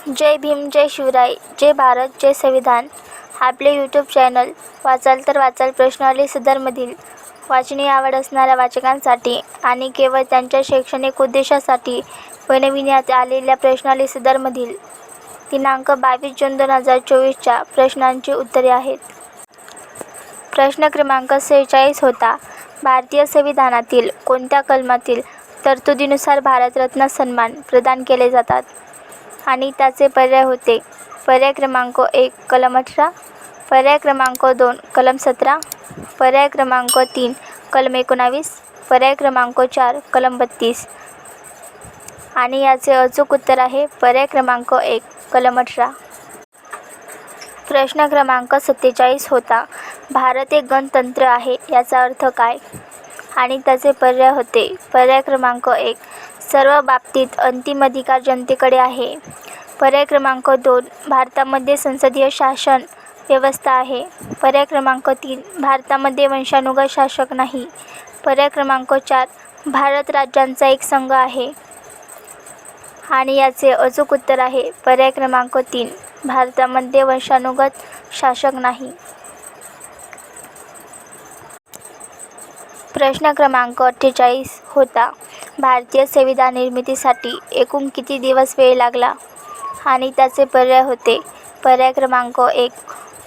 जय भीम जय शिवराय जय भारत जय संविधान. आपले YouTube channel वाचाल तर वाचाल प्रश्नावली सदरमधील वाचनीय आवड असणाऱ्या वाचकांसाठी आणि केवळ त्यांच्या शैक्षणिक उद्देशासाठी बनविण्यात आलेल्या प्रश्नावली सदरमधील दिनांक बावीस जून दोन हजार चोवीसच्या प्रश्नांची उत्तरे आहेत. प्रश्न क्रमांक सेहेचाळीस होता भारतीय संविधानातील कोणत्या कलमातील तरतुदीनुसार भारतरत्न सन्मान प्रदान केले जातात? आणि त्याचे पर्याय होते. पर्याय क्रमांक एक कलम अठरा. पर्याय क्रमांक दोन कलम सतरा. पर्याय क्रमांक तीन कलम एकोणावीस. पर्याय क्रमांक चार कलम बत्तीस. आणि याचे अचूक उत्तर आहे पर्याय क्रमांक एक कलम अठरा. प्रश्न क्रमांक सत्तेचाळीस होता. भारत एक गणतंत्र आहे याचा अर्थ काय? आणि त्याचे पर्याय होते. पर्याय क्रमांक एक सर्व बाबतीत अंतिम अधिकार जनतेकडे आहे. पर्याय क्रमांक दोन भारतामध्ये संसदीय शासन व्यवस्था आहे. पर्याय क्रमांक तीन भारतामध्ये वंशानुगत शासक नाही. पर्याय क्रमांक चार भारत राज्यांचा एक संघ आहे. आणि याचे अचूक उत्तर आहे. पर्याय क्रमांक तीन भारतामध्ये वंशानुगत शासक नाही. प्रश्न क्रमांक अठ्ठेचाळीस होता. भारतीय संविधान निर्मितीसाठी एकूण किती दिवस वेळ लागला? आणि त्याचे पर्याय होते. पर्याय क्रमांक एक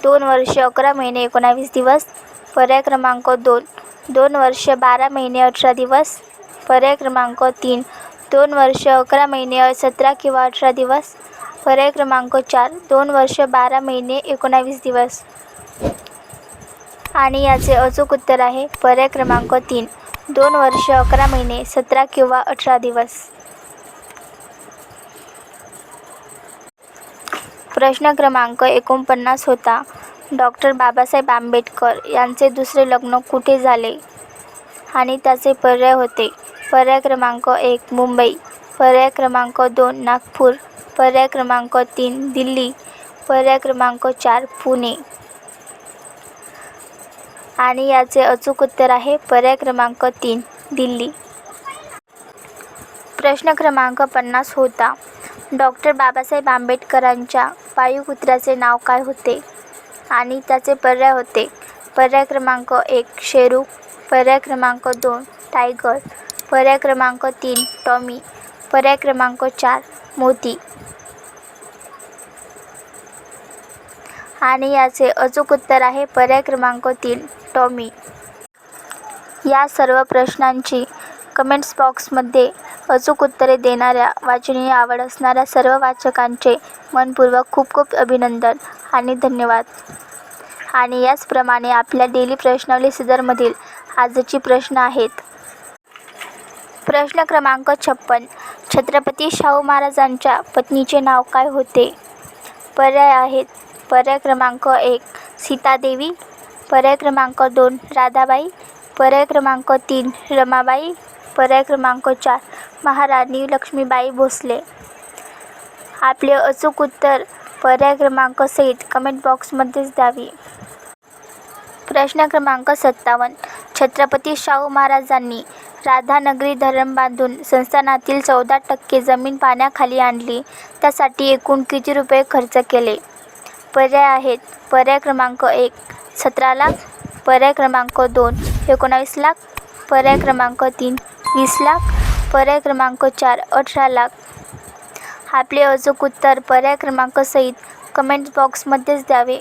दोन वर्ष अकरा महिने एकोणावीस दिवस. पर्याय क्रमांक दोन दोन वर्ष बारा महिने अठरा दिवस. पर्याय क्रमांक तीन दोन वर्ष अकरा महिने सतरा किंवा अठरा दिवस. पर्याय क्रमांक चार दोन वर्ष बारा महिने एकोणावीस दिवस. आणि याचे अचूक उत्तर आहे. पर्याय क्रमांक तीन. दोन वर्ष अकरा महिने सतरा किंवा अठरा दिवस. प्रश्न क्रमांक एकोणपन्नास होता. डॉक्टर बाबासाहेब आंबेडकर यांचे दुसरे लग्न कुठे झाले? आणि त्याचे पर्याय होते. पर्याय क्रमांक एक मुंबई. पर्याय क्रमांक दोन नागपूर. पर्याय क्रमांक तीन दिल्ली. पर्याय क्रमांक चार पुणे. आणि याचे अचूक उत्तर आहे पर्याय क्रमांक तीन दिल्ली. प्रश्न क्रमांक पन्नास होता. डॉक्टर बाबासाहेब आंबेडकरांच्या पायुपुत्राचे नाव काय होते? आणि त्याचे पर्याय होते. पर्याय क्रमांक एक शेरू. पर्याय क्रमांक दोन टायगर. पर्याय क्रमांक तीन टॉमी. पर्याय क्रमांक चार मोती. आणि याचे अचूक उत्तर आहे पर्याय क्रमांक तीन टॉमी. या सर्व प्रश्नांची कमेंट्स बॉक्समध्ये अचूक उत्तरे देणाऱ्या वाचनीय आवड असणाऱ्या सर्व वाचकांचे मनपूर्वक खूप खूप अभिनंदन आणि धन्यवाद. आणि याचप्रमाणे आपल्या डेली प्रश्नावली सदरमधील आजची प्रश्न आहेत. प्रश्न क्रमांक छप्पन छत्रपती शाहू महाराजांच्या पत्नीचे नाव काय होते? पर्याय आहेत पर्याय क्रमांक एक सीतादेवी. पर्याय क्रमांक दोन राधाबाई. पर्याय क्रमांक तीन रमाबाई. पर्याय क्रमांक चार महाराणी लक्ष्मीबाई भोसले. आपले अचूक उत्तर पर्याय क्रमांक सहित कमेंट बॉक्समध्येच द्यावी. प्रश्न क्रमांक सत्तावन्न छत्रपती शाहू महाराजांनी राधानगरी धरण बांधून संस्थानातील चौदा टक्के जमीन पाण्याखाली आणली. त्यासाठी एकूण किती रुपये खर्च केले? पर्याय आहेत. पर्याय क्रमांक एक सतरा लाख. पर्याय क्रमांक दोन एकोणावीस लाख. पर्याय क्रमांक तीन वीस लाख. पर्याय क्रमांक चार अठरा लाख. आपले अचूक उत्तर पर्याय क्रमांक सहित कमेंट बॉक्समध्येच द्यावे.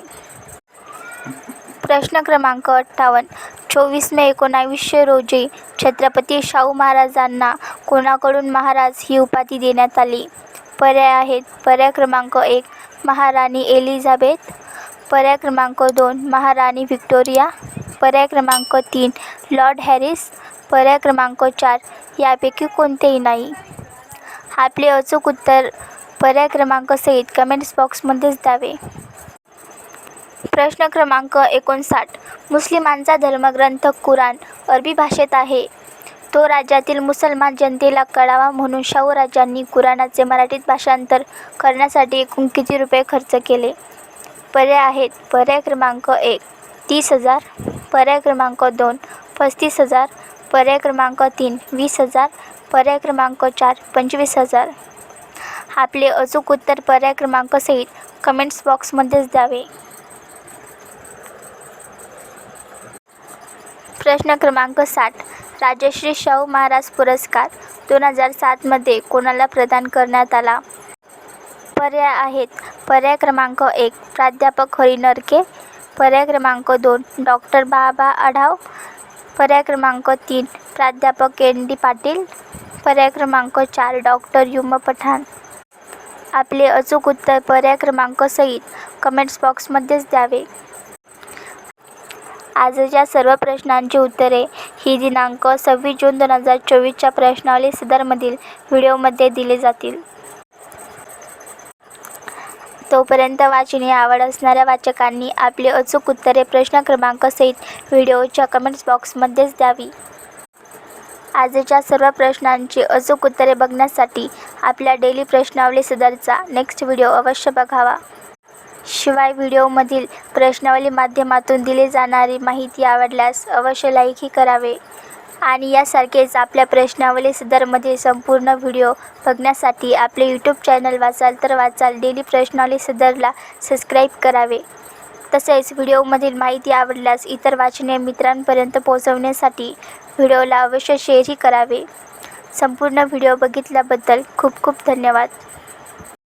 प्रश्न क्रमांक अठ्ठावन्न चोवीस मे एकोणावीसशे रोजी छत्रपती शाहू महाराजांना कोणाकडून महाराज ही उपाधी देण्यात आली? पर्याय आहेत. पर्याय क्रमांक एक महाराणी एलिझाबेथ. पर्याय क्रमांक दोन महाराणी व्हिक्टोरिया. पर्याय क्रमांक तीन लॉर्ड हॅरिस. पर्याय क्रमांक चार यापैकी कोणतेही नाही. आपले अचूक उत्तर पर्याय क्रमांक सहित कमेंट्स बॉक्समध्येच द्यावे. प्रश्न क्रमांक एकोणसाठ मुस्लिमांचा धर्मग्रंथ कुराण अरबी भाषेत आहे. तो राज्यातील मुसलमान जनतेला कळावा म्हणून शाहू राजांनी कुराणाचे मराठीत भाषांतर करण्यासाठी एकूण किती रुपये खर्च केले. पर्याय आहेत. पर्याय क्रमांक एक तीस हजार. पर्याय क्रमांक दोन पस्तीस हजार. पर्याय क्रमांक तीन वीस हजार. पर्याय क्रमांक चार पंचवीस हजार. आपले अचूक उत्तर पर्याय क्रमांकसहित कमेंट्स बॉक्समध्येच द्यावे. प्रश्न क्रमांक साठ राजश्री शाहू महाराज पुरस्कार दोन हजार सातमध्ये कोणाला प्रदान करण्यात आला? पर्याय आहेत. पर्याय क्रमांक एक प्राध्यापक हरी नरके. पर्याय क्रमांक दोन डॉक्टर बाबा आढाव. पर्याय क्रमांक तीन प्राध्यापक एन डी पाटील. पर्याय क्रमांक चार डॉक्टर युम पठाण. आपले अचूक उत्तर पर्याय क्रमांकासहित कमेंट्स बॉक्समध्येच द्यावे. आजच्या सर्व प्रश्नांची उत्तरे ही दिनांक सव्वीस जून दोन हजार चोवीसच्या प्रश्नावली सदरमधील व्हिडिओमध्ये दिली जातील. तोपर्यंत वाचनीय आवड असणाऱ्या वाचकांनी आपली अचूक उत्तरे प्रश्न क्रमांकासहित व्हिडिओच्या कमेंट्स बॉक्समध्येच द्यावी. आजच्या सर्व प्रश्नांची अचूक उत्तरे बघण्यासाठी आपल्या डेली प्रश्नावली सदरचा नेक्स्ट व्हिडिओ अवश्य बघावा. शिवाय व्हिडिओमधील प्रश्नावली माध्यमातून दिली जाणारी माहिती आवडल्यास अवश्य लाईकही करावे. आणि यासारखेच आपल्या प्रश्नावली सदरमधील संपूर्ण व्हिडिओ बघण्यासाठी आपले यूट्यूब चॅनल वाचाल तर वाचाल. डेली प्रश्नावली सदरला सबस्क्राईब करावे. तसेच व्हिडिओमधील माहिती आवडल्यास इतर वाचनीय मित्रांपर्यंत पोहोचवण्यासाठी व्हिडिओला अवश्य शेअरही करावे. संपूर्ण व्हिडिओ बघितल्याबद्दल खूप खूप धन्यवाद.